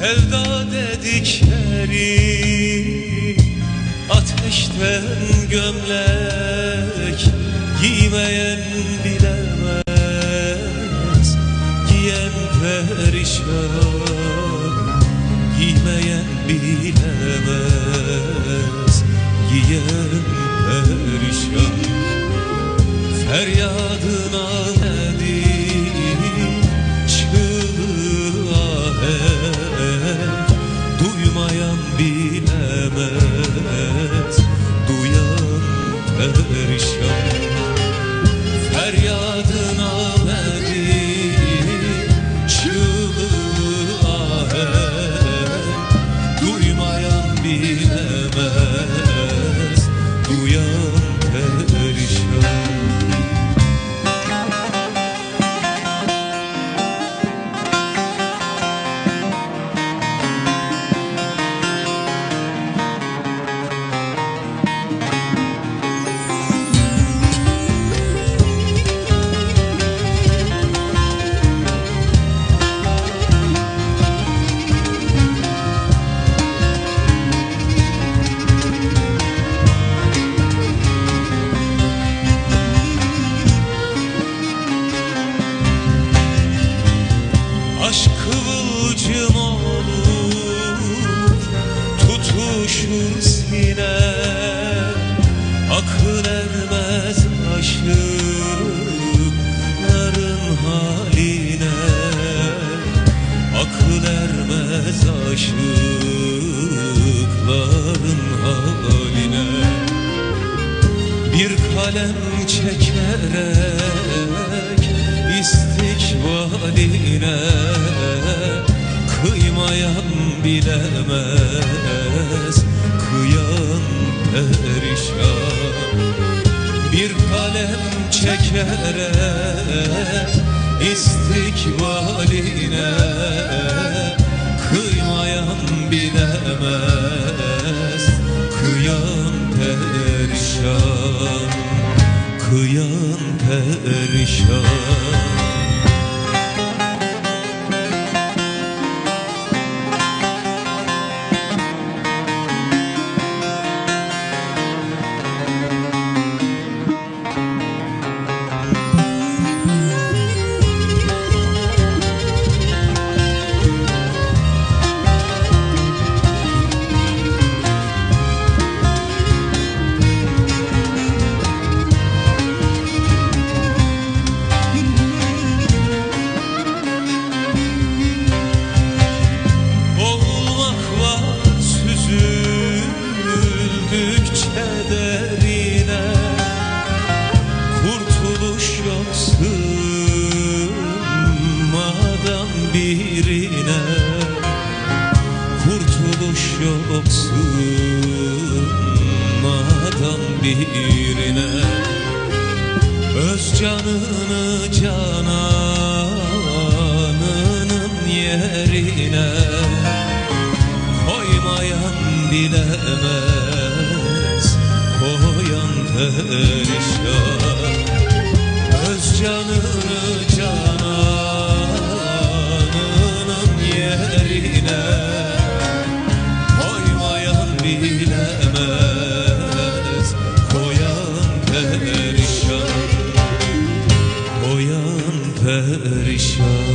Sevda dedikleri Ateşten gömlek Giymeyen bilemez. Giyen perişan Giymeyen bilemez. Giyen perişan Feryadına Feryadına ermez aşıkların haline. Bir kalem çekerek istikbaline Kıymayan bilemez Kıyan perişan. Bir kalem çekerek istikbaline Kıyan perişan Kurtuluş yok sığmadan birine. Öz canını cananının yerine Koymayan bilemez. Koyan perişan perişan